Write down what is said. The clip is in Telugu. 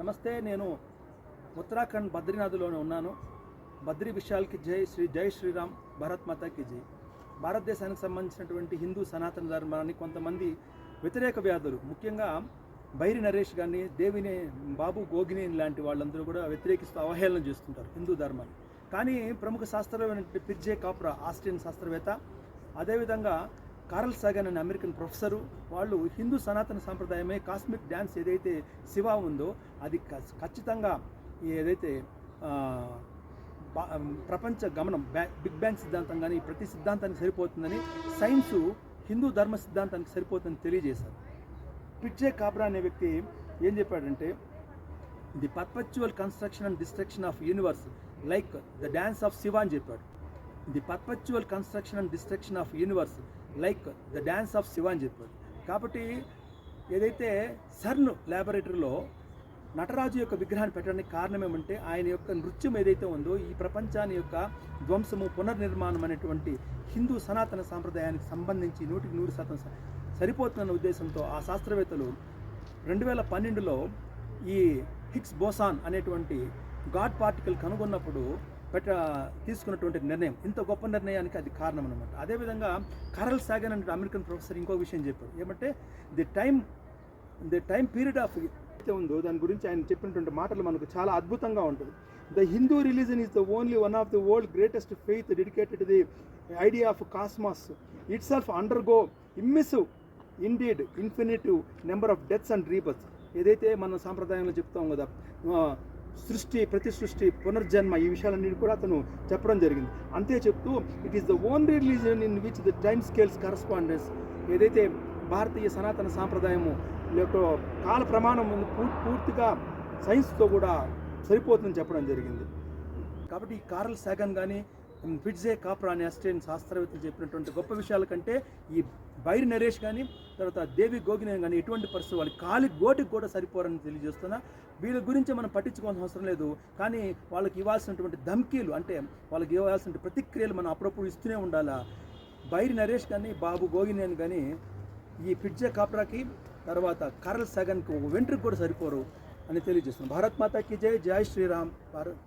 నమస్తే నేను ఉత్తరాఖండ్ బద్రీనాథ్లోనే ఉన్నాను. బద్రీ విశాల్కి జై శ్రీ జై శ్రీరామ్ భారత్ మాతాకి జై. భారతదేశానికి సంబంధించినటువంటి హిందూ సనాతన ధర్మాన్ని కొంతమంది వ్యతిరేక వ్యాధులు ముఖ్యంగా బైరి నరేష్ గారిని దేవిని బాబు గోగిని లాంటి వాళ్ళందరూ కూడా వ్యతిరేకిస్తూ అవహేళన చేస్తుంటారు హిందూ ధర్మాన్ని. కానీ ప్రముఖ శాస్త్రవేత్త పిర్జే కాప్రా ఆస్ట్రియన్ శాస్త్రవేత్త. అదేవిధంగా కార్ల్ సాగన్ అనే అమెరికన్ ప్రొఫెసరు వాళ్ళు హిందూ సనాతన సాంప్రదాయమే కాస్మిక్ డ్యాన్స్ ఏదైతే శివ ఉందో అది ఖచ్చితంగా ఏదైతే ప్రపంచ గమనం బిగ్ బ్యాంగ్ సిద్ధాంతం కానీ ప్రతి సిద్ధాంతానికి సరిపోతుందని సైన్సు హిందూ ధర్మ సిద్ధాంతానికి సరిపోతుందని తెలియజేశారు. పిట్జే కాబ్రా అనే వ్యక్తి ఏం చెప్పాడంటే the perpetual construction and destruction of universe like the dance of Shiva అని చెప్పాడు. The perpetual construction and destruction of universe like the dance of Shiva అని చెప్పాడు కాబట్టి ఏదైతే సర్న్ ల్యాబొరేటరీలో నటరాజు యొక్క విగ్రహాన్ని పెట్టడానికి కారణం ఏమంటే ఆయన యొక్క నృత్యం ఏదైతే ఉందో ఈ ప్రపంచాన్ని యొక్క ధ్వంసము పునర్నిర్మాణం అనేటువంటి హిందూ సనాతన సాంప్రదాయానికి సంబంధించి నూటికి నూరు శాతం సరిపోతుందన్న సరిపోతున్న ఉద్దేశంతో ఆ శాస్త్రవేత్తలు రెండు వేల పన్నెండులో ఈ హిగ్స్ బోసాన్ అనేటువంటి గాడ్ పార్టికల్ కనుగొన్నప్పుడు పెట్ట తీసుకున్నటువంటి నిర్ణయం. ఇంత గొప్ప నిర్ణయానికి అది కారణం అనమాట అదేవిధంగా కరల్ సాగన్ అంటే అమెరికన్ ప్రొఫెసర్ ఇంకో విషయం చెప్పారు ఏమంటే the time the time period of అయితే ఉందో దాని గురించి ఆయన చెప్పినటువంటి మాటలు మనకు చాలా అద్భుతంగా ఉంటుంది. The Hindu religion is the only one of the world greatest faith dedicated the idea of cosmos. Itself undergo immense indeed infinitive number of deaths and rebirth ఏదైతే మన సాంప్రదాయంలో చెప్తాం కదా సృష్టి ప్రతి సృష్టి పునర్జన్మ ఈ విషయాలన్నీ కూడా అతను చెప్పడం జరిగింది. అంతే చెప్తూ it is the only religion in which the time scales correspondence ఏదైతే భారతీయ సనాతన సాంప్రదాయము యొక్క కాల ప్రమాణం పూర్తిగా సైన్స్తో కూడా సరిపోతుందని చెప్పడం జరిగింది. కాబట్టి ఈ కార్ల్ సాగన్ కానీ ఫిట్జే కాప్రా అనే అస్టేన్ శాస్త్రవేత్తలు చెప్పినటువంటి గొప్ప విషయాల కంటే ఈ బైర్ నరేష్ కానీ తర్వాత దేవి గోగినేని కానీ ఎటువంటి పరిస్థితి వాళ్ళు కాలి గోటికి కూడా సరిపోరని తెలియజేస్తున్నా. వీళ్ళ గురించి మనం పట్టించుకోవాల్సిన అవసరం లేదు. కానీ వాళ్ళకి ఇవ్వాల్సినటువంటి ధమ్కీలు అంటే వాళ్ళకి ఇవ్వాల్సిన ప్రతిక్రియలు మనం అప్పుడప్పుడు ఇస్తూనే ఉండాలా? బైరి నరేష్ కానీ బాబు గోగినేని కానీ ఈ ఫిట్జే కాప్రాకి తర్వాత కరల్ సగన్కి ఒక వెంట్రుకు కూడా సరిపోరు అని తెలియజేస్తున్నాం. భారత్ మాతాకి జై జై శ్రీరామ్ భారత్.